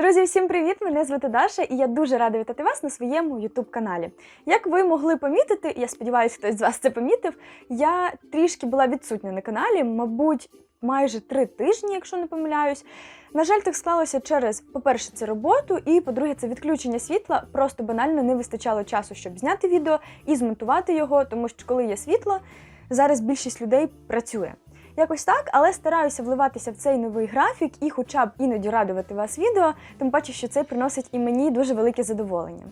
Друзі, всім привіт! Мене звати Даша, і я дуже рада вітати вас на своєму youtube каналі. Як ви могли помітити, я сподіваюся, хтось з вас це помітив. Я трішки була відсутня на каналі, мабуть, майже три тижні, якщо не помиляюсь. На жаль, так склалося через, по-перше, це роботу, і по-друге, це відключення світла. Просто банально не вистачало часу, щоб зняти відео і змонтувати його, тому що коли є світло, зараз більшість людей працює. Якось так, але стараюся вливатися в цей новий графік і, хоча б іноді радувати вас відео, тим паче, що це приносить і мені дуже велике задоволення.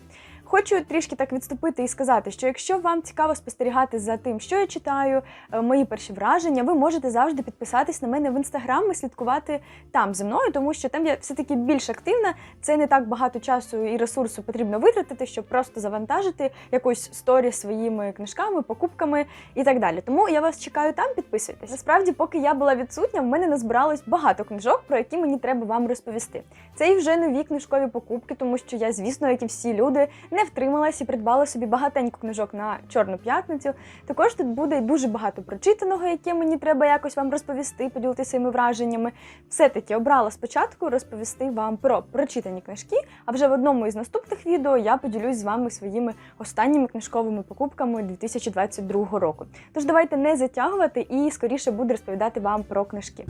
Хочу трішки так відступити і сказати, що якщо вам цікаво спостерігати за тим, що я читаю, е, мої перші враження, ви можете завжди підписатись на мене в інстаграм і слідкувати там зі мною, тому що там я все-таки більш активна. Це не так багато часу і ресурсу потрібно витратити, щоб просто завантажити якусь сторі своїми книжками, покупками і так далі. Тому я вас чекаю там, підписуйтесь. Насправді, поки я була відсутня, в мене назбиралось багато книжок, про які мені треба вам розповісти. Це і вже нові книжкові покупки, тому що я, звісно, як і всі люди, не втрималась і придбала собі багатенько книжок на Чорну п'ятницю. Також тут буде дуже багато прочитаного, яке мені треба якось вам розповісти, поділитися своїми враженнями. Все-таки обрала спочатку розповісти вам про прочитані книжки, а вже в одному із наступних відео я поділюсь з вами своїми останніми книжковими покупками 2022 року. Тож давайте не затягувати і скоріше буду розповідати вам про книжки.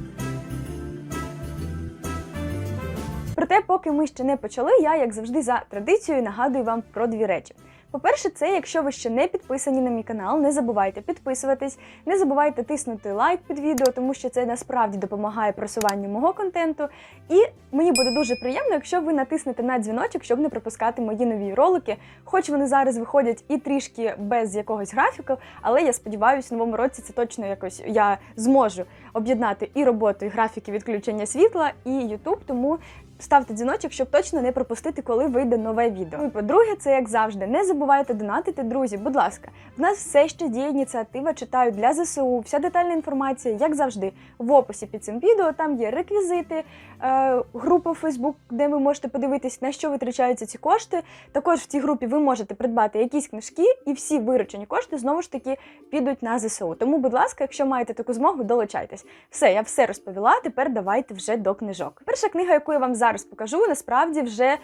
Проте, поки ми ще не почали, я, як завжди, за традицією нагадую вам про дві речі. По-перше, це якщо ви ще не підписані на мій канал, не забувайте підписуватись, не забувайте тиснути лайк під відео, тому що це насправді допомагає просуванню мого контенту. І мені буде дуже приємно, якщо ви натиснете на дзвіночок, щоб не пропускати мої нові ролики. Хоч вони зараз виходять і трішки без якогось графіку, але я сподіваюся, в новому році це точно якось я зможу об'єднати і роботу, і графіки відключення світла, і YouTube, тому ставте дзвіночок, щоб точно не пропустити, коли вийде нове відео. Ну і по-друге, це як завжди. Не забувайте донатити, друзі. Будь ласка, в нас все ще діє ініціатива. Читаю для ЗСУ. Вся детальна інформація, як завжди, в описі під цим відео. Там є реквізити, група в Facebook, де ви можете подивитись, на що витрачаються ці кошти. Також в цій групі ви можете придбати якісь книжки, і всі виручені кошти знову ж таки підуть на ЗСУ. Тому, будь ласка, якщо маєте таку змогу, долучайтесь. Все, я все розповіла. Тепер давайте вже до книжок. Перша книга, яку я вам зараз покажу, насправді вже.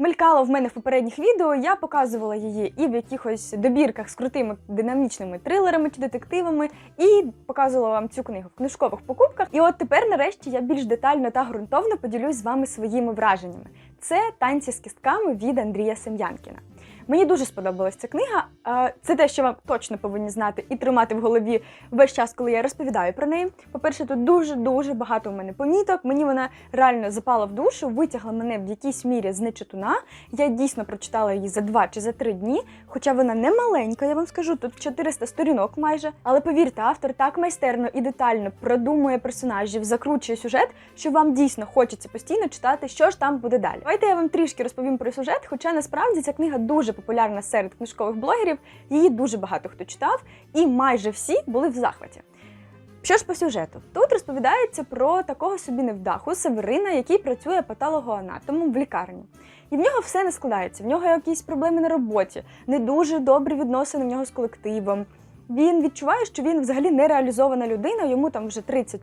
Мелькала в мене в попередніх відео, я показувала її і в якихось добірках з крутими динамічними трилерами чи детективами, і показувала вам цю книгу в книжкових покупках. І от тепер, нарешті, я більш детально та ґрунтовно поділюсь з вами своїми враженнями. Це танці з кістками від Андрія Сем'янкіна. Мені дуже сподобалась ця книга. Це те, що вам точно повинні знати і тримати в голові весь час, коли я розповідаю про неї. По-перше, тут дуже дуже багато у мене поміток. Мені вона реально запала в душу, витягла мене в якійсь мірі з нечитуна. Я дійсно прочитала її за два чи за три дні. Хоча вона не маленька, я вам скажу, тут 400 сторінок майже. Але повірте, автор так майстерно і детально продумує персонажів, закручує сюжет, що вам дійсно хочеться постійно читати, що ж там буде далі. Давайте я вам трішки розповім про сюжет, хоча насправді ця книга дуже популярна серед книжкових блогерів. Її дуже багато хто читав, і майже всі були в захваті. Що ж по сюжету? Тут розповідається про такого собі невдаху Северина, який працює патологоанатомом в лікарні. І в нього все не складається. В нього якісь проблеми на роботі, не дуже добрі відносини в нього з колективом. Він відчуває, що він взагалі не реалізована людина, йому там вже 30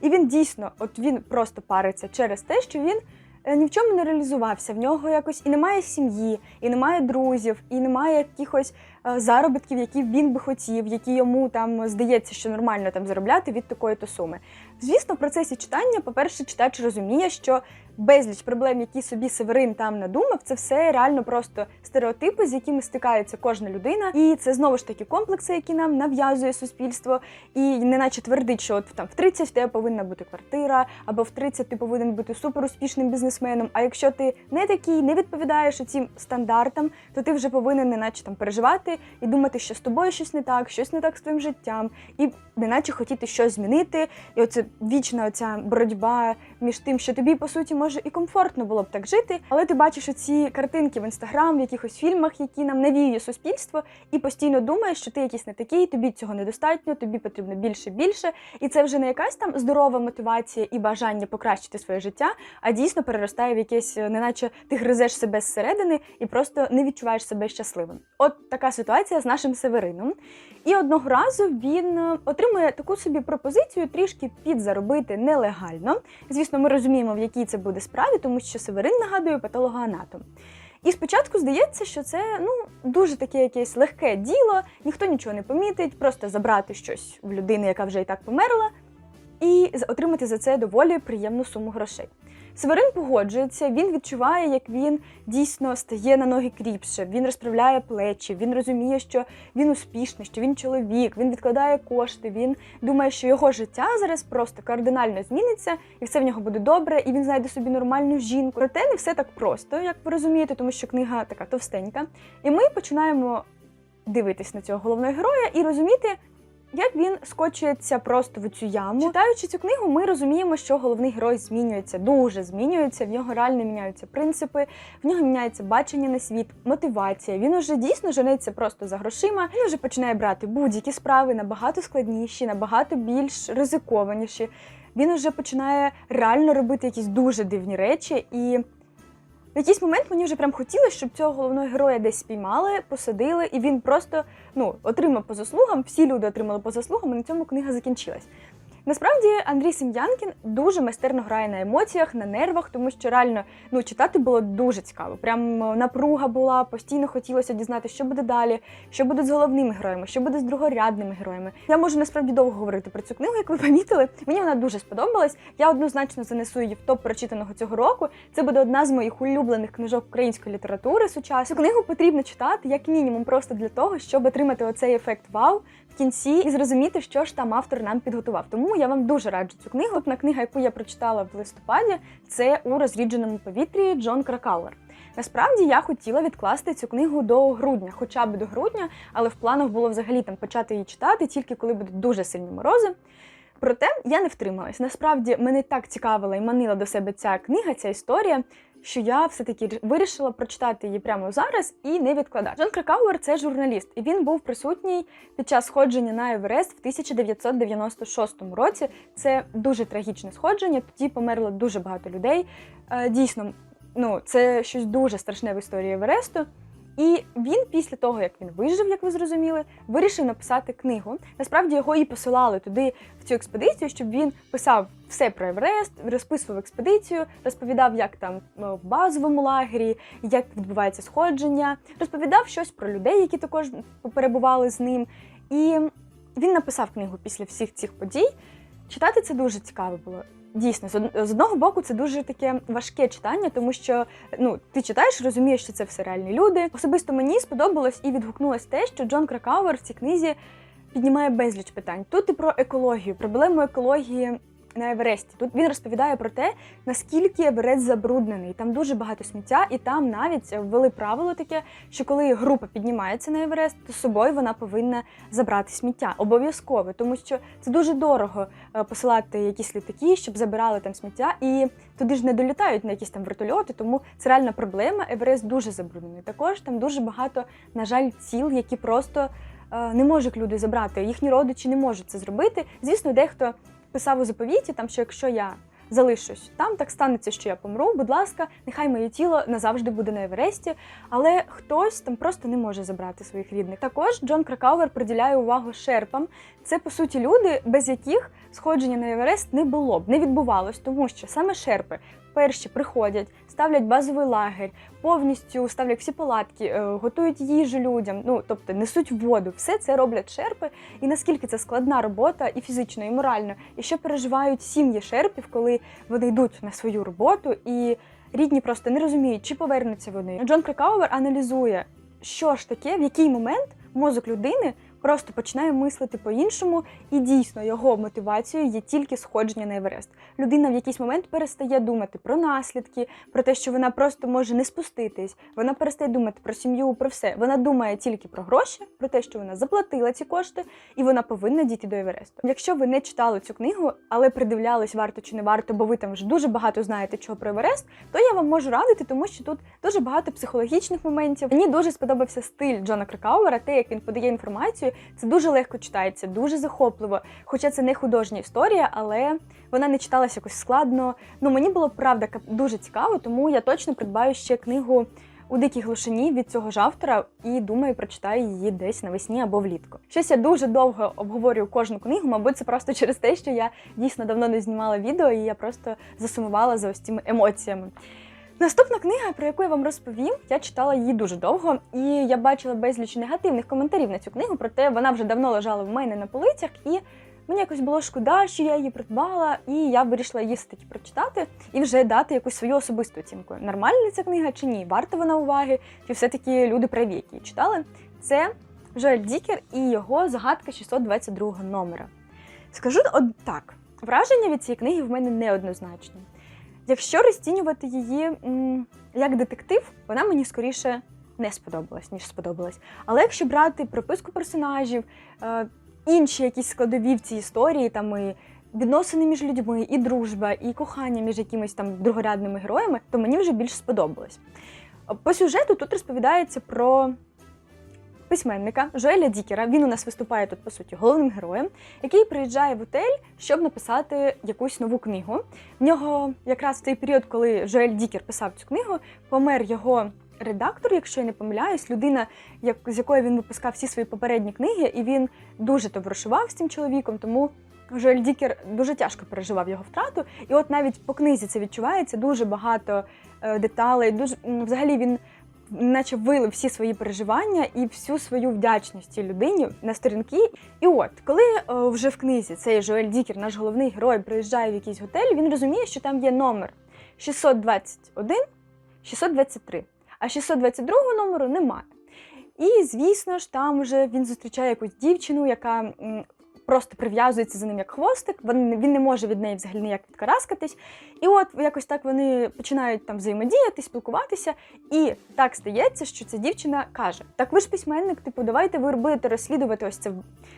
і він дійсно, от він просто париться через те, що він ні в чому не реалізувався. В нього якось і немає сім'ї, і немає друзів, і немає якихось е, заробітків, які він би хотів, які йому там здається, що нормально там заробляти від такої то суми. Звісно, в процесі читання, по-перше, читач розуміє, що безліч проблем, які собі Северин там надумав, це все реально просто стереотипи, з якими стикається кожна людина. І це знову ж таки комплекси, які нам нав'язує суспільство, і неначе твердить, що от там в 30 в тебе повинна бути квартира, або в 30 ти повинен бути суперуспішним бізнесменом. А якщо ти не такий, не відповідаєш цим стандартам, то ти вже повинен неначе там переживати і думати, що з тобою щось не так, щось не так з твоїм життям, і неначе хотіти щось змінити. І оце вічна оця боротьба між тим, що тобі по суті може і комфортно було б так жити, але ти бачиш оці картинки в інстаграм, в якихось фільмах, які нам навіює суспільство, і постійно думаєш, що ти якийсь не такий, тобі цього недостатньо, тобі потрібно більше, більше. І це вже не якась там здорова мотивація і бажання покращити своє життя, а дійсно переростає в якесь, неначе ти гризеш себе зсередини і просто не відчуваєш себе щасливим. От така ситуація з нашим Северином. І одного разу він е, отримує таку собі пропозицію трішки підзаробити нелегально. Звісно, ми розуміємо, в якій це буде буде справі, тому що Северин нагадує патологоанатом. І спочатку здається, що це ну дуже таке якесь легке діло, ніхто нічого не помітить, просто забрати щось в людини, яка вже і так померла, і отримати за це доволі приємну суму грошей. Северин погоджується, він відчуває, як він дійсно стає на ноги кріпше, він розправляє плечі, він розуміє, що він успішний, що він чоловік, він відкладає кошти, він думає, що його життя зараз просто кардинально зміниться, і все в нього буде добре, і він знайде собі нормальну жінку. Проте не все так просто, як ви розумієте, тому що книга така товстенька. І ми починаємо дивитись на цього головного героя і розуміти, як він скочується просто в цю яму. Читаючи цю книгу, ми розуміємо, що головний герой змінюється, дуже змінюється. В нього реально міняються принципи, в нього міняється бачення на світ, мотивація. Він уже дійсно жениться просто за грошима. Він вже починає брати будь-які справи набагато складніші, набагато більш ризикованіші. Він уже починає реально робити якісь дуже дивні речі і. В якийсь момент мені вже прям хотілося, щоб цього головного героя десь спіймали, посадили, і він просто ну, отримав по заслугам. Всі люди отримали по заслугам, і на цьому книга закінчилась. Насправді Андрій Сем'янкін дуже майстерно грає на емоціях, на нервах, тому що реально ну, читати було дуже цікаво. Прям е, напруга була, постійно хотілося дізнатися, що буде далі, що буде з головними героями, що буде з другорядними героями. Я можу насправді довго говорити про цю книгу, як ви помітили. Мені вона дуже сподобалась. Я однозначно занесу її в топ прочитаного цього року. Це буде одна з моїх улюблених книжок української літератури сучасної. Книгу потрібно читати як мінімум просто для того, щоб отримати оцей ефект вау кінці і зрозуміти, що ж там автор нам підготував. Тому я вам дуже раджу цю книгу. Одна книга, яку я прочитала в листопаді, це у розрідженому повітрі Джон Кракауер. Насправді я хотіла відкласти цю книгу до грудня, хоча б до грудня, але в планах було взагалі там почати її читати тільки коли будуть дуже сильні морози. Проте я не втрималась. Насправді мене так цікавила і манила до себе ця книга, ця історія, що я все-таки вирішила прочитати її прямо зараз і не відкладати. Джон Кракауер це журналіст, і він був присутній під час сходження на Еверест в 1996 році. Це дуже трагічне сходження. Тоді померло дуже багато людей. Е, Дійсно, ну це щось дуже страшне в історії Евересту. І він, після того, як він вижив, як ви зрозуміли, вирішив написати книгу. Насправді його і посилали туди в цю експедицію, щоб він писав все про Еверест, розписував експедицію, розповідав, як там е, в базовому лагері, як відбувається сходження, розповідав щось про людей, які також перебували з ним. І він написав книгу після всіх цих подій. Читати це дуже цікаво було. Дійсно, з одного боку, це дуже таке важке читання, тому що ну ти читаєш, розумієш, що це все реальні люди. Особисто мені сподобалось і відгукнулось те, що Джон Кракауер в цій книзі піднімає безліч питань. Тут і про екологію, проблему екології на Евересті. Тут він розповідає про те, наскільки Еверест забруднений. Там дуже багато сміття, і там навіть ввели правило таке, що коли група піднімається на Еверест, то з собою вона повинна забрати сміття обов'язково, тому що це дуже дорого е, посилати якісь літаки, щоб забирали там сміття, і туди ж не долітають на якісь там вертольоти. Тому це реальна проблема. Еверест дуже забруднений. Також там дуже багато, на жаль, ціл, які просто е, не можуть люди забрати. Їхні родичі не можуть це зробити. Звісно, дехто писав у заповіті, там що якщо я залишусь там, так станеться, що я помру. Будь ласка, нехай моє тіло назавжди буде на Евересті, але хтось там просто не може забрати своїх рідних. Також Джон Кракауер приділяє увагу шерпам. Це по суті люди, без яких сходження на Еверест не було б, не відбувалось, тому що саме шерпи перші приходять, ставлять базовий лагерь, повністю ставлять всі палатки, е, готують їжу людям, ну тобто несуть воду. Все це роблять шерпи. І наскільки це складна робота і фізично, і морально, і що переживають сім'ї шерпів, коли вони йдуть на свою роботу, і рідні просто не розуміють, чи повернуться вони. Джон Кракауер аналізує, що ж таке, в який момент мозок людини просто починає мислити по-іншому, і дійсно його мотивацією є тільки сходження на Еверест. Людина в якийсь момент перестає думати про наслідки, про те, що вона просто може не спуститись. Вона перестає думати про сім'ю, про все. Вона думає тільки про гроші, про те, що вона заплатила ці кошти, і вона повинна дійти до Евересту. Якщо ви не читали цю книгу, але придивлялись, варто чи не варто, бо ви там вже дуже багато знаєте, чого про Еверест, то я вам можу радити, тому що тут дуже багато психологічних моментів. Мені дуже сподобався стиль Джона Кракауера, те, як він подає інформацію. Це дуже легко читається, дуже захопливо. Хоча це не художня історія, але вона не читалася якось складно. Ну мені було правда дуже цікаво, тому я точно придбаю ще книгу у дикій глушині від цього ж автора і думаю, прочитаю її десь навесні або влітку. Щось я дуже довго обговорюю кожну книгу, мабуть, це просто через те, що я дійсно давно не знімала відео, і я просто засумувала за ось цими емоціями. Наступна книга, про яку я вам розповім, я читала її дуже довго, і я бачила безліч негативних коментарів на цю книгу, проте вона вже давно лежала в мене на полицях, і мені якось було шкода, що я її придбала, і я вирішила її все-таки прочитати і вже дати якусь свою особисту оцінку. Нормальна ця книга чи ні? Варта вона уваги, чи все-таки люди праві, які її читали? Це Жоель Дікер і його загадка 622 номера. Скажу от так: враження від цієї книги в мене неоднозначні. Якщо розцінювати її як детектив, вона мені скоріше не сподобалась, ніж сподобалась. Але якщо брати прописку персонажів, е, інші якісь складові в цій історії, там і відносини між людьми, і дружба, і кохання між якимись там другорядними героями, то мені вже більш сподобалось. По сюжету тут розповідається про письменника Жоеля Дікера. Він у нас виступає тут, по суті, головним героєм, який приїжджає в отель, щоб написати якусь нову книгу. В нього якраз в той період, коли Жоель Дікер писав цю книгу, помер його редактор, якщо я не помиляюсь, людина, як, з якої він випускав всі свої попередні книги, і він дуже товаришував з цим чоловіком, тому. Жоель Дікер дуже тяжко переживав його втрату, і от навіть по книзі це відчувається дуже багато е, деталей. Дуже м, взагалі він наче вилив всі свої переживання і всю свою вдячність цій людині на сторінки. І от, коли е, вже в книзі цей Жоель Дікер, наш головний герой, приїжджає в якийсь готель, він розуміє, що там є номер 621, 623, а 622 номеру немає. І, звісно ж, там вже він зустрічає якусь дівчину, яка просто прив'язується за ним як хвостик. Він, не може від неї взагалі ніяк відкараскатись. І от якось так вони починають там взаємодіяти, спілкуватися. І так стається, що ця дівчина каже: Так ви ж письменник, типу, давайте ви будете розслідувати ось це,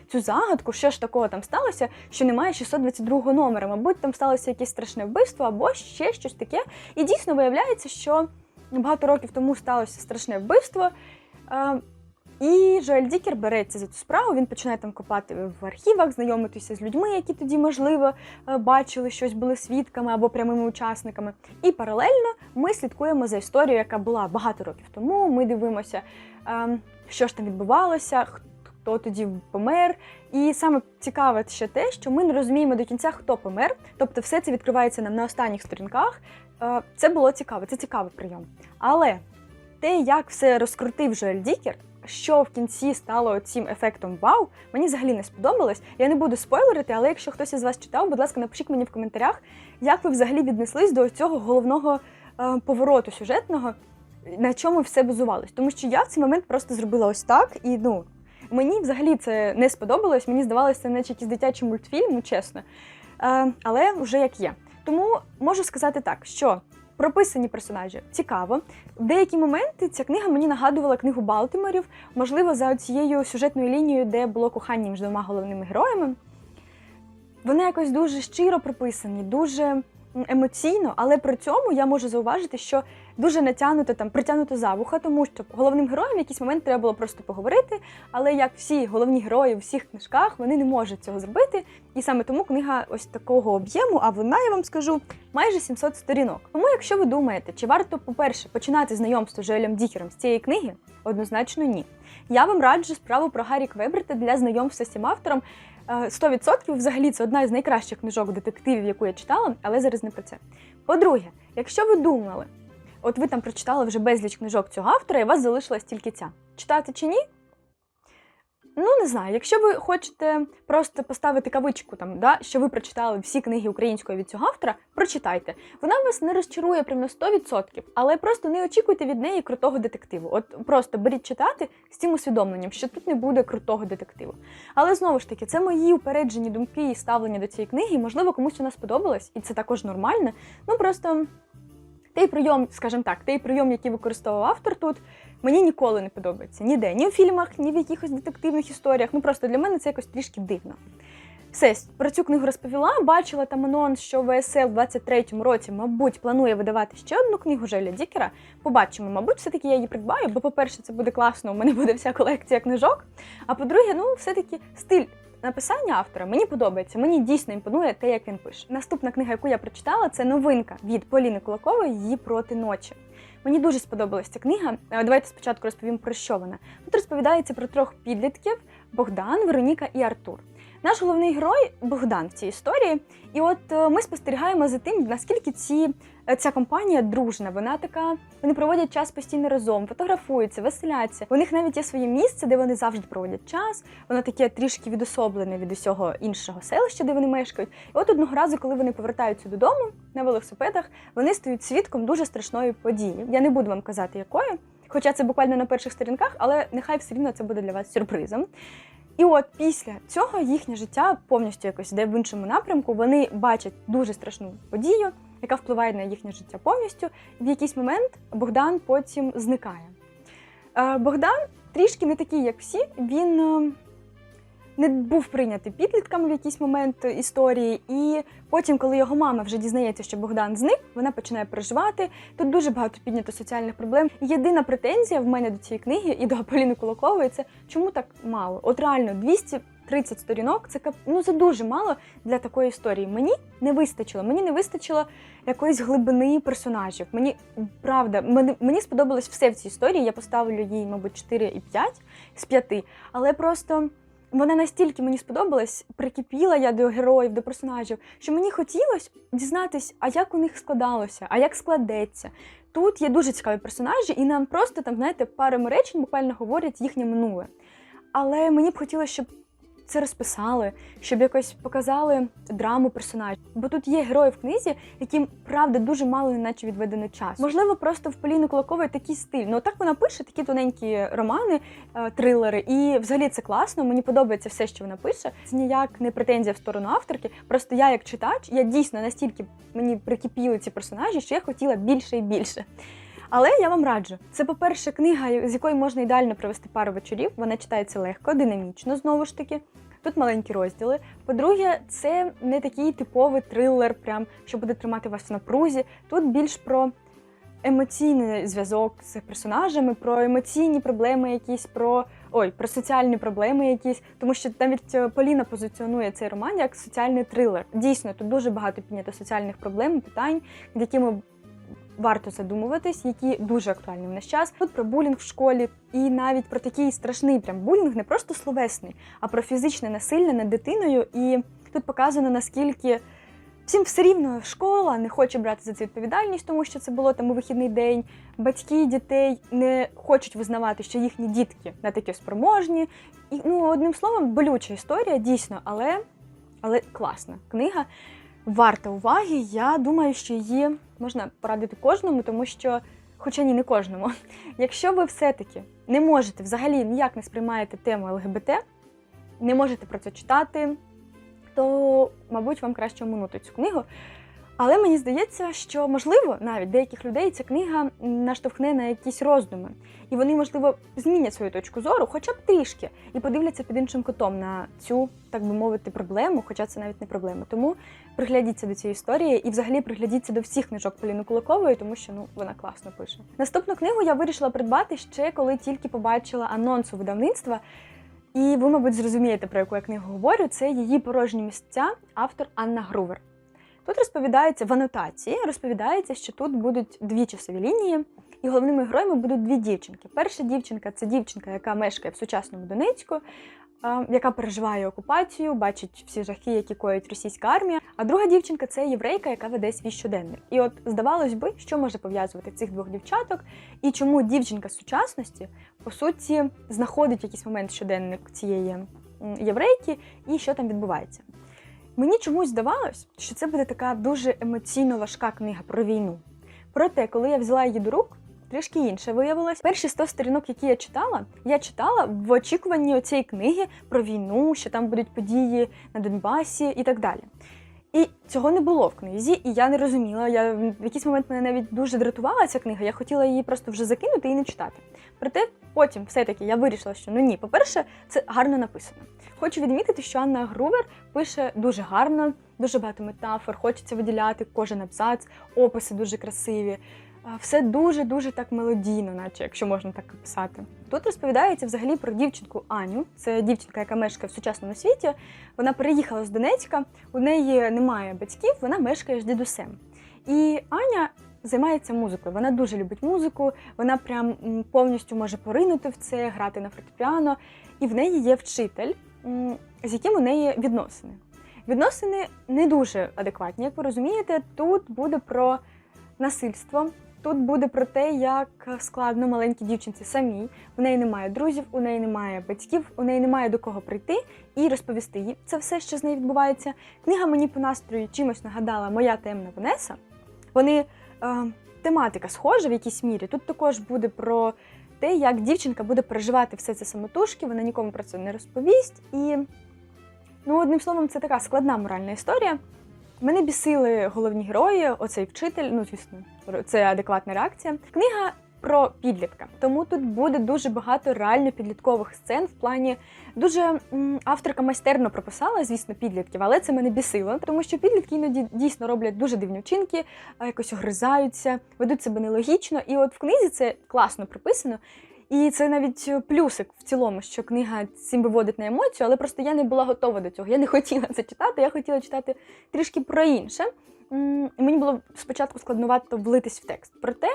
цю загадку, що ж такого там сталося, що немає 622 номера. Мабуть, там сталося якесь страшне вбивство або ще щось таке. І дійсно виявляється, що багато років тому сталося страшне вбивство. І Жоель Дікер береться за цю справу. Він починає там копати в архівах, знайомитися з людьми, які тоді, можливо, е, бачили щось, були свідками або прямими учасниками. І паралельно ми слідкуємо за історією, яка була багато років тому. Ми дивимося, е, що ж там відбувалося, хто тоді помер. І саме цікаве ще те, що ми не розуміємо до кінця, хто помер. Тобто, все це відкривається нам на останніх сторінках. Е, Це було цікаво, це цікавий прийом. Але те, як все розкрутив Жоель Дікер, що в кінці стало цим ефектом вау, мені взагалі не сподобалось. Я не буду спойлерити, але якщо хтось із вас читав, будь ласка, напишіть мені в коментарях, як ви взагалі віднеслись до цього головного е, повороту сюжетного, на чому все базувалось. Тому що я в цей момент просто зробила ось так, і ну мені взагалі це не сподобалось. Мені здавалося, наче якийсь дитячий мультфільм, ну, чесно. Е, але вже як є. Тому можу сказати так, що прописані персонажі цікаво. В деякі моменти ця книга мені нагадувала книгу Балтиморів, можливо, за цією сюжетною лінією, де було кохання між двома головними героями. Вони якось дуже щиро прописані, дуже емоційно, але при цьому я можу зауважити, що дуже натягнуто там притягнуто за вуха, тому що головним героям в якийсь момент треба було просто поговорити. Але як всі головні герої в всіх книжках, вони не можуть цього зробити. І саме тому книга ось такого об'єму, а вона, я вам скажу, майже 700 сторінок. Тому, якщо ви думаєте, чи варто, по-перше, починати знайомство з Жоелем Дікером з цієї книги, однозначно ні. Я вам раджу справу про Гаррі Квеберта для знайомства з цим автором. Е, 100% взагалі це одна із найкращих книжок детективів, яку я читала, але зараз не про це. По-друге, якщо ви думали, от ви там прочитали вже безліч книжок цього автора, і у вас залишилась тільки ця. Читати чи ні? Ну, не знаю. Якщо ви хочете просто поставити кавичку, там, да, що ви прочитали всі книги української від цього автора, прочитайте. Вона вас не розчарує прям на 100%, але просто не очікуйте від неї крутого детективу. От просто беріть читати з цим усвідомленням, що тут не буде крутого детективу. Але знову ж таки, це мої упереджені думки і ставлення до цієї книги. Можливо, комусь вона сподобалась, і це також нормально. Ну просто той прийом, скажімо так, той прийом, який використовував автор тут, мені ніколи не подобається. Ніде, ні у фільмах, ні в якихось детективних історіях. Ну просто для мене це якось трішки дивно. Все, про цю книгу розповіла. Бачила там анонс, що ВСЛ в 23-му році, мабуть, планує видавати ще одну книгу Желя Дікера. Побачимо, мабуть, все-таки я її придбаю, бо, по-перше, це буде класно, у мене буде вся колекція книжок. А по-друге, ну, все-таки стиль написання автора мені подобається. Мені дійсно імпонує те, як він пише. Наступна книга, яку я прочитала, це новинка від Поліни Кулакової Її проти ночі. Мені дуже сподобалася ця книга. Е, Давайте спочатку розповім про що вона. Тут розповідається про трьох підлітків: Богдан, Вероніка і Артур. Наш головний герой Богдан в цій історії. І от е, ми спостерігаємо за тим, наскільки ці, е, ця компанія дружна. Вона така, вони проводять час постійно разом, фотографуються, веселяться. У них навіть є своє місце, де вони завжди проводять час. Воно таке трішки відособлене від усього іншого селища, де вони мешкають. І от одного разу, коли вони повертаються додому на велосипедах, вони стають свідком дуже страшної події. Я не буду вам казати, якої. Хоча це буквально на перших сторінках, але нехай все рівно це буде для вас сюрпризом. І от після цього їхнє життя повністю якось йде в іншому напрямку. Вони бачать дуже страшну подію, яка впливає на їхнє життя повністю. В якийсь момент Богдан потім зникає. Е, Богдан трішки не такий, як всі. Він е, не був прийнятий підлітками в якийсь момент історії. І потім, коли його мама вже дізнається, що Богдан зник, вона починає переживати. Тут дуже багато піднято соціальних проблем. Єдина претензія в мене до цієї книги і до Поліни Кулакової це чому так мало? От реально 230 сторінок це ну це дуже мало для такої історії. Мені не вистачило. Мені не вистачило якоїсь глибини персонажів. Мені правда, мені, мені сподобалось все в цій історії. Я поставлю їй, мабуть, 4 і 5 з 5. Але просто вона настільки мені сподобалась, прикипіла я до героїв, до персонажів, що мені хотілося дізнатись, а як у них складалося, а як складеться. Тут є дуже цікаві персонажі, і нам просто там, знаєте, парами речень буквально говорять їхнє минуле. Але мені б хотілося, щоб це розписали, щоб якось показали драму персонажів. Бо тут є герої в книзі, яким правда дуже мало неначе відведено часу. Можливо, просто в Поліни Кулакової такий стиль. Ну так вона пише такі тоненькі романи, е, трилери, і взагалі це класно. Мені подобається все, що вона пише. Це ніяк не претензія в сторону авторки. Просто я, як читач, я дійсно настільки мені прикипіли ці персонажі, що я хотіла більше і більше. Але я вам раджу. Це, по-перше, книга, з якої можна ідеально провести пару вечорів. Вона читається легко, динамічно, знову ж таки. Тут маленькі розділи. По-друге, це не такий типовий трилер, прям що буде тримати вас в напрузі. Тут більш про емоційний зв'язок з персонажами, про емоційні проблеми, якісь про ой, про соціальні проблеми, якісь, тому що навіть е, Поліна позиціонує цей роман як соціальний трилер. Дійсно, тут дуже багато піднято соціальних проблем, питань, над якими варто задумуватись, які дуже актуальні в наш час. Тут про булінг в школі, і навіть про такий страшний прям булінг, не просто словесний, а про фізичне насилля над дитиною. І тут показано наскільки. Всім все рівно школа не хоче брати за це відповідальність, тому що це було там у вихідний день. Батьки дітей не хочуть визнавати, що їхні дітки на таке спроможні. І ну одним словом, болюча історія, дійсно, але, але класна книга. Варта уваги. Я думаю, що її можна порадити кожному, тому що, хоча ні, не кожному. Якщо ви все-таки не можете взагалі ніяк не сприймаєте тему ЛГБТ, не можете про це читати, то, мабуть, вам краще оминути цю книгу. Але мені здається, що можливо навіть деяких людей ця книга наштовхне на якісь роздуми, і вони, можливо, змінять свою точку зору, хоча б трішки, і подивляться під іншим кутом на цю, так би мовити, проблему, хоча це навіть не проблема. Тому приглядіться до цієї історії і взагалі приглядіться до всіх книжок Поліни Кулакової, тому що ну вона класно пише. Наступну книгу я вирішила придбати ще коли тільки побачила анонс у видавництва. І ви, мабуть, зрозумієте, про яку я книгу говорю. Це її порожні місця, автор Анна Грувер. Тут розповідається в анотації, розповідається, що тут будуть дві часові лінії, і головними героями будуть дві дівчинки. Перша дівчинка це дівчинка, яка мешкає в сучасному Донецьку, яка переживає окупацію, бачить всі жахи, які коїть російська армія. А друга дівчинка це єврейка, яка веде свій щоденник. І от здавалось би, що може пов'язувати цих двох дівчаток, і чому дівчинка з сучасності по суті знаходить якийсь момент щоденник цієї єврейки, і що там відбувається. Мені чомусь здавалось, що це буде така дуже емоційно важка книга про війну. Проте, коли я взяла її до рук, трішки інше виявилось. Перші 100 сторінок, які я читала, я читала в очікуванні цієї книги про війну, що там будуть події на Донбасі і так далі. І цього не було в книзі, і я не розуміла. Я в якийсь момент мене навіть дуже дратувала ця книга. Я хотіла її просто вже закинути і не читати. Проте потім все-таки я вирішила, що ну ні, по-перше, це гарно написано. Хочу відмітити, що Анна Грувер пише дуже гарно, дуже багато метафор, хочеться виділяти кожен абзац, описи дуже красиві. все дуже-дуже так мелодійно, наче якщо можна так описати. Тут розповідається взагалі про дівчинку Аню. Це дівчинка, яка мешкає в сучасному світі. Вона переїхала з Донецька, у неї немає батьків, вона мешкає з дідусем. І Аня займається музикою. Вона дуже любить музику, вона прям повністю може поринути в це, грати на фортепіано. І в неї є вчитель, з яким у неї відносини. Відносини не дуже адекватні, як ви розумієте. Тут буде про насильство, тут буде про те, як складно маленькій дівчинці самій. У неї немає друзів, у неї немає батьків, у неї немає до кого прийти і розповісти їй це все, що з нею відбувається. Книга мені по настрою чимось нагадала Моя темна Венеса. Вони е, тематика схожа в якійсь мірі. Тут також буде про те, як дівчинка буде переживати все це самотужки, вона нікому про це не розповість. І, ну, одним словом, це така складна моральна історія. Мене бісили головні герої, оцей вчитель, ну, звісно, це адекватна реакція. Книга про підлітка, тому тут буде дуже багато реально підліткових сцен в плані дуже авторка майстерно прописала, звісно, підлітків, але це мене бісило, тому що підлітки іноді дійсно роблять дуже дивні вчинки, якось огризаються, ведуть себе нелогічно. І от в книзі це класно прописано. І це навіть плюсик в цілому, що книга цим виводить на емоцію, але просто я не була готова до цього. Я не хотіла це читати, я хотіла читати трішки про інше. І Мені було спочатку складновато влитись в текст. Проте,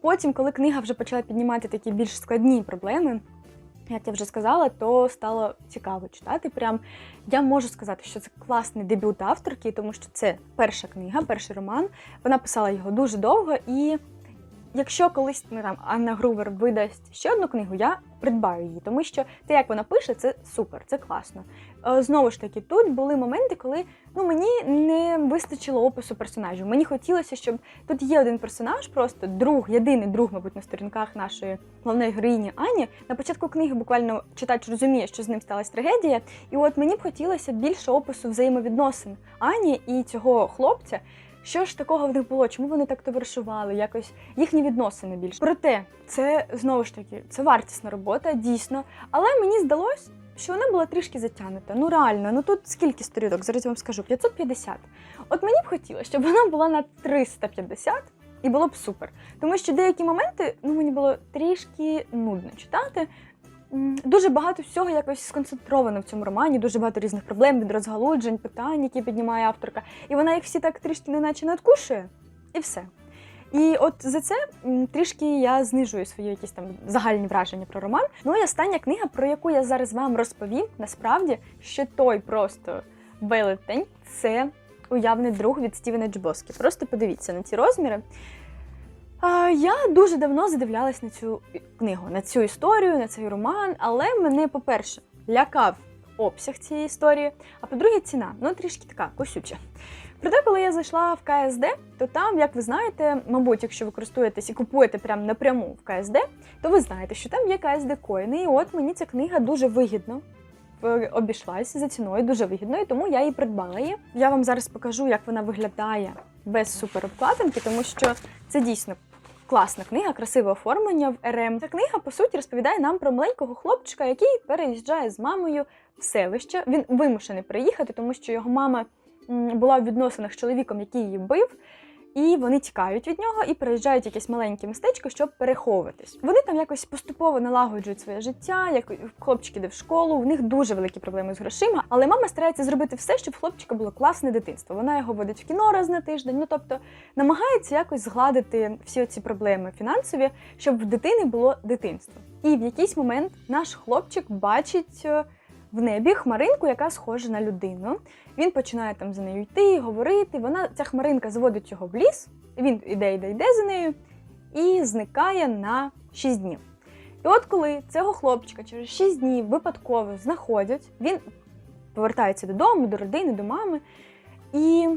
потім, коли книга вже почала піднімати такі більш складні проблеми, як я вже сказала, то стало цікаво читати. Прям я можу сказати, що це класний дебют авторки, тому що це перша книга, перший роман. Вона писала його дуже довго і. Якщо колись ну, там Анна Грувер видасть ще одну книгу, я придбаю її, тому що те, як вона пише, це супер, це класно. Е, Знову ж таки, тут були моменти, коли ну мені не вистачило опису персонажів. Мені хотілося, щоб тут є один персонаж, просто друг, єдиний друг, мабуть, на сторінках нашої головної героїні Ані. На початку книги буквально читач розуміє, що з ним сталася трагедія. І от мені б хотілося більше опису взаємовідносин Ані і цього хлопця. Що ж такого в них було? Чому вони так товаришували? Якось їхні відносини більше. Проте це знову ж таки це вартісна робота, дійсно. Але мені здалось, що вона була трішки затягнута. Ну реально, ну тут скільки сторінок? Зараз вам скажу 550. От мені б хотілося, щоб вона була на 350 і було б супер. Тому що деякі моменти ну мені було трішки нудно читати. Дуже багато всього якось сконцентровано в цьому романі, дуже багато різних проблем, від розгалуджень, питань, які піднімає авторка. І вона їх всі так трішки неначе надкушує, і все. І от за це трішки я знижую свої якісь там загальні враження про роман. Ну і остання книга, про яку я зараз вам розповім, насправді, що той просто велетень це уявний друг від Стівена Джбоскі. Просто подивіться на ці розміри. Я дуже давно задивлялась на цю книгу, на цю історію, на цей роман, але мене, по-перше, лякав обсяг цієї історії, а по-друге, ціна ну трішки така косюча. Проте, коли я зайшла в КСД, то там, як ви знаєте, мабуть, якщо ви користуєтесь і купуєте прямо напряму в КСД, то ви знаєте, що там є КСД коїни. І от мені ця книга дуже вигідно обійшлася за ціною, дуже вигідно, і тому я її придбала її. Я вам зараз покажу, як вона виглядає без суперобкладинки, тому що це дійсно класна книга, красиве оформлення в РМ. Ця книга, по суті, розповідає нам про маленького хлопчика, який переїжджає з мамою в селище. Він вимушений приїхати, тому що його мама була в відносинах з чоловіком, який її бив. І вони тікають від нього і переїжджають в якесь маленьке містечко, щоб переховуватись. Вони там якось поступово налагоджують своє життя, як хлопчик іде в школу. У них дуже великі проблеми з грошима. Але мама старається зробити все, щоб хлопчика було класне дитинство. Вона його водить в кіно раз на тиждень. Ну тобто намагається якось згладити всі ці проблеми фінансові, щоб в дитини було дитинство. І в якийсь момент наш хлопчик бачить. В небі хмаринку, яка схожа на людину. Він починає там за нею йти, говорити. Вона ця хмаринка заводить його в ліс. Він іде, йде, йде за нею і зникає на 6 днів. І от коли цього хлопчика через 6 днів випадково знаходять, він повертається додому, до родини, до мами. І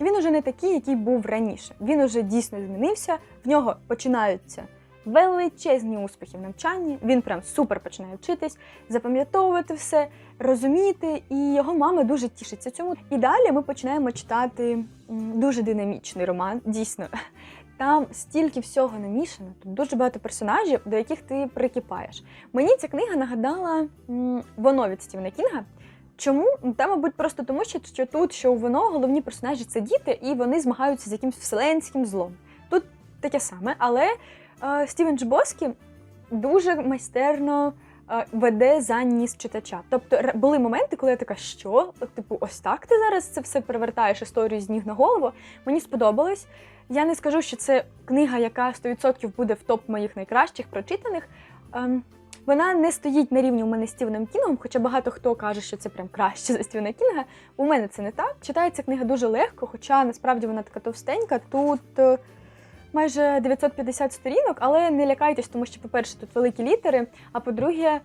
він уже не такий, який був раніше. Він уже дійсно змінився. В нього починаються величезні успіхи в навчанні. Він прям супер починає вчитись, запам'ятовувати все, розуміти. І його мама дуже тішиться цьому. І далі ми починаємо читати дуже динамічний роман. Дійсно, там стільки всього намішано, тут дуже багато персонажів, до яких ти прикипаєш. Мені ця книга нагадала воно від Стівена Кінга. Чому? Та, мабуть, просто тому, що, тут, що у воно головні персонажі це діти, і вони змагаються з якимсь вселенським злом. Тут таке саме, але Стівен Джбоскі дуже майстерно веде за ніс читача. Тобто були моменти, коли я така, що? Типу, ось так ти зараз це все перевертаєш історію з ніг на голову. Мені сподобалось. Я не скажу, що це книга, яка 100% буде в топ моїх найкращих прочитаних. Ем, вона не стоїть на рівні у мене з Стівеном Кінгом, хоча багато хто каже, що це прям краще за Стівена Кінга. У мене це не так. Читається книга дуже легко, хоча насправді вона така товстенька. Тут е, майже 950 сторінок, але не лякайтесь, тому що, по-перше, тут великі літери, а по-друге,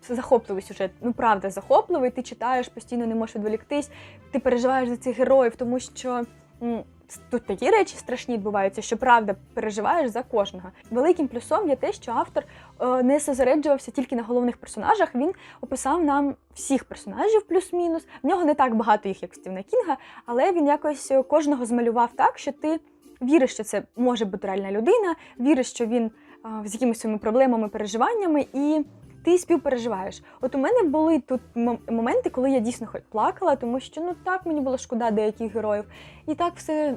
це захопливий сюжет. Ну, правда, захопливий. Ти читаєш, постійно не можеш відволіктись, ти переживаєш за цих героїв, тому що. Тут такі речі страшні відбуваються, що правда переживаєш за кожного. Великим плюсом є те, що автор е, не зосереджувався тільки на головних персонажах. Він описав нам всіх персонажів, плюс-мінус. В нього не так багато їх, як в Стівена Кінга, але він якось е, кожного змалював так, що ти віриш, що це може бути реальна людина, віриш, що він е, з якимись своїми проблемами, переживаннями, і ти співпереживаєш. От у мене були тут моменти, коли я дійсно плакала, тому що ну так мені було шкода деяких героїв, і так все.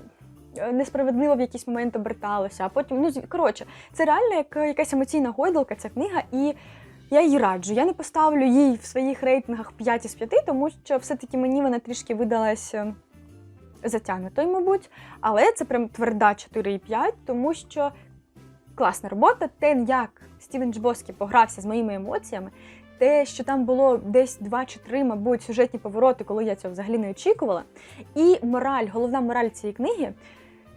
е, Несправедливо в якийсь момент оберталося, а потім, ну коротше, це реально як якась емоційна гойдалка, ця книга, і я її раджу. Я не поставлю їй в своїх рейтингах 5 із 5, тому що все-таки мені вона трішки видалась е, затягнутою, мабуть. Але це прям тверда 4,5, тому що класна робота. Те, як Стівен Джбоскі погрався з моїми емоціями, те, що там було десь два чи три, мабуть, сюжетні повороти, коли я цього взагалі не очікувала. І мораль, головна мораль цієї книги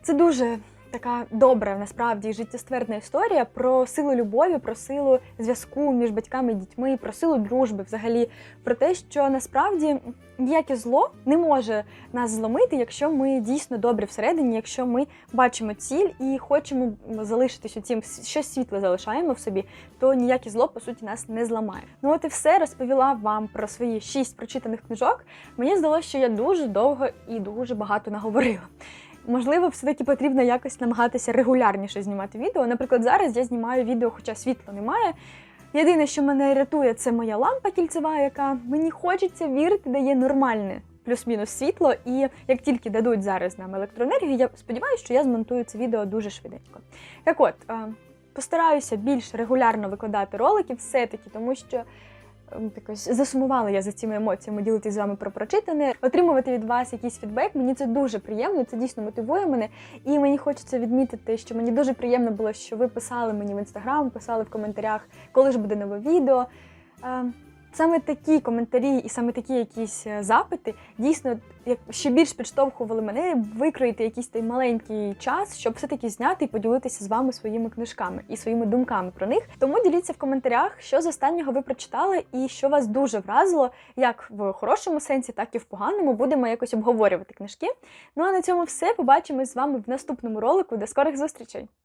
це дуже така добра, насправді життєствердна історія про силу любові, про силу зв'язку між батьками і дітьми, про силу дружби, взагалі, про те, що насправді ніяке зло не може нас зломити, якщо ми дійсно добрі всередині, якщо ми бачимо ціль і хочемо залишитись у цім, щось світле залишаємо в собі, то ніяке зло по суті нас не зламає. Ну от і все розповіла вам про свої шість прочитаних книжок. Мені здалося, що я дуже довго і дуже багато наговорила. Можливо, все-таки потрібно якось намагатися регулярніше знімати відео. Наприклад, зараз я знімаю відео, хоча світла немає. Єдине, що мене рятує, це моя лампа кільцева, яка мені хочеться вірити, дає нормальне плюс-мінус світло. І як тільки дадуть зараз нам електроенергію, я сподіваюся, що я змонтую це відео дуже швиденько. Так от, постараюся більш регулярно викладати ролики, все-таки, тому що. Ем, Якось засумувала я за цими емоціями ділитися з вами про прочитане, отримувати від вас якийсь фідбек. Мені це дуже приємно, це дійсно мотивує мене. І мені хочеться відмітити, що мені дуже приємно було, що ви писали мені в інстаграм, писали в коментарях, коли ж буде нове відео. Саме такі коментарі і саме такі якісь е, запити дійсно ще більш підштовхували мене викроїти якийсь той маленький час, щоб все-таки зняти і поділитися з вами своїми книжками і своїми думками про них. Тому діліться в коментарях, що з останнього ви прочитали і що вас дуже вразило, як в хорошому сенсі, так і в поганому. Будемо якось обговорювати книжки. Ну а на цьому все. Побачимось з вами в наступному ролику. До скорих зустрічей!